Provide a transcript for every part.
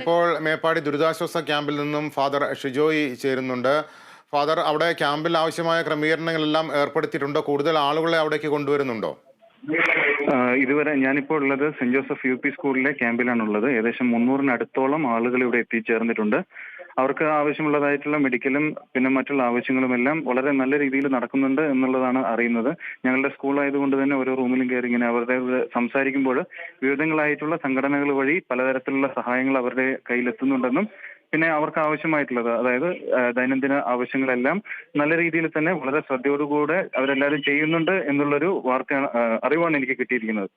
ഇപ്പോൾ മേപ്പാടി ദുരിതാശ്വാസ ക്യാമ്പിൽ നിന്നും ഫാദർ ഷിജോയി ചേരുന്നുണ്ട്. ഫാദർ അവിടെ ക്യാമ്പിൽ ആവശ്യമായ ക്രമീകരണങ്ങളെല്ലാം ഏർപ്പെടുത്തിയിട്ടുണ്ടോ. കൂടുതൽ ആളുകളെ അവിടേക്ക് കൊണ്ടുവരുന്നുണ്ടോ? ഇതുവരെ ഞാനിപ്പോൾ ഉള്ളത് സെന്റ് ജോസഫ് യു പി സ്കൂളിലെ ക്യാമ്പിലാണുള്ളത്. ഏകദേശം മുന്നൂറിനടുത്തോളം ആളുകൾ ഇവിടെ എത്തിച്ചേർന്നിട്ടുണ്ട്. അവർക്ക് ആവശ്യമുള്ളതായിട്ടുള്ള മെഡിക്കലും പിന്നെ മറ്റുള്ള ആവശ്യങ്ങളും എല്ലാം വളരെ നല്ല രീതിയിൽ നടക്കുന്നുണ്ട് എന്നുള്ളതാണ് അറിയുന്നത്. ഞങ്ങളുടെ സ്കൂൾ ആയതുകൊണ്ട് തന്നെ ഓരോ റൂമിലും കയറി ഇങ്ങനെ അവരുടെ സംസാരിക്കുമ്പോൾ വിവിധങ്ങളായിട്ടുള്ള സംഘടനകൾ വഴി പലതരത്തിലുള്ള സഹായങ്ങൾ അവരുടെ കയ്യിലെത്തുന്നുണ്ടെന്നും പിന്നെ അവർക്ക് ആവശ്യമായിട്ടുള്ളത് അതായത് ദൈനംദിന ആവശ്യങ്ങളെല്ലാം നല്ല രീതിയിൽ തന്നെ വളരെ ശ്രദ്ധയോടുകൂടെ അവരെല്ലാവരും ചെയ്യുന്നുണ്ട് എന്നുള്ളൊരു വാർത്തയാണ് അറിവാണ് എനിക്ക് കിട്ടിയിരിക്കുന്നത്.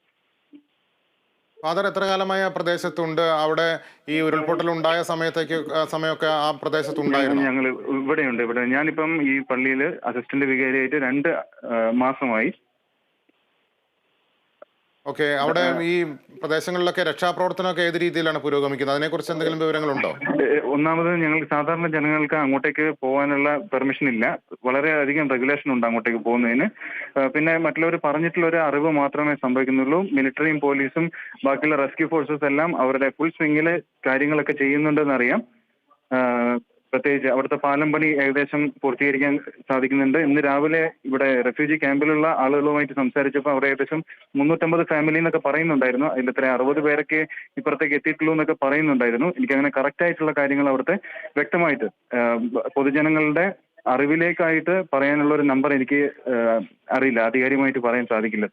ഫാദർ എത്ര കാലമായി ആ പ്രദേശത്തുണ്ട്? അവിടെ ഈ ഉരുൾപൊട്ടൽ ഉണ്ടായ സമയത്തേക്ക് സമയമൊക്കെ ആ പ്രദേശത്ത് ഉണ്ടായിരുന്നു ഞങ്ങൾ ഇവിടെയുണ്ട് ഇവിടെ. ഞാനിപ്പം ഈ പള്ളിയിൽ അസിസ്റ്റന്റ് വികാരിയായിട്ട് രണ്ട് മാസമായി ഓക്കെ അവിടെ ഈ പ്രദേശങ്ങളിലൊക്കെ രക്ഷാപ്രവർത്തനമൊക്കെ ഏത് രീതിയിലാണ് പുരോഗമിക്കുന്നത്? അതിനെക്കുറിച്ച് എന്തെങ്കിലും വിവരങ്ങളുണ്ടോ? ഒന്നാമത് ഞങ്ങൾ സാധാരണ ജനങ്ങൾക്ക് അങ്ങോട്ടേക്ക് പോകാനുള്ള പെർമിഷൻ ഇല്ല. വളരെയധികം റെഗുലേഷൻ ഉണ്ട് അങ്ങോട്ടേക്ക് പോകുന്നതിന്. പിന്നെ മറ്റുള്ളവർ പറഞ്ഞിട്ടുള്ള ഒരു അറിവ് മാത്രമേ സംഭവിക്കുന്നുള്ളൂ. മിലിറ്ററിയും പോലീസും ബാക്കിയുള്ള റെസ്ക്യൂ ഫോഴ്സസ് എല്ലാം അവരുടെ ഫുൾ സ്വിങ്ങിൽ കാര്യങ്ങളൊക്കെ ചെയ്യുന്നുണ്ടെന്ന് അറിയാം. പ്രത്യേകിച്ച് അവിടുത്തെ പാലം പണി ഏകദേശം പൂർത്തീകരിക്കാൻ സാധിക്കുന്നുണ്ട്. ഇന്ന് രാവിലെ ഇവിടെ റെഫ്യൂജി ക്യാമ്പിലുള്ള ആളുകളുമായിട്ട് സംസാരിച്ചപ്പോൾ അവിടെ ഏകദേശം മുന്നൂറ്റമ്പത് ഫാമിലി എന്നൊക്കെ പറയുന്നുണ്ടായിരുന്നു. അതിൽ ഇത്ര അറുപത് പേരൊക്കെ ഇപ്പുറത്തേക്ക് എത്തിയിട്ടുള്ളൂ എന്നൊക്കെ പറയുന്നുണ്ടായിരുന്നു. എനിക്കങ്ങനെ കറക്റ്റ് ആയിട്ടുള്ള കാര്യങ്ങൾ അവിടുത്തെ വ്യക്തമായിട്ട് പൊതുജനങ്ങളുടെ അറിവിലേക്കായിട്ട് പറയാനുള്ള ഒരു നമ്പർ എനിക്ക് അറിയില്ല. ആധികാരികമായിട്ട് പറയാൻ സാധിക്കില്ല.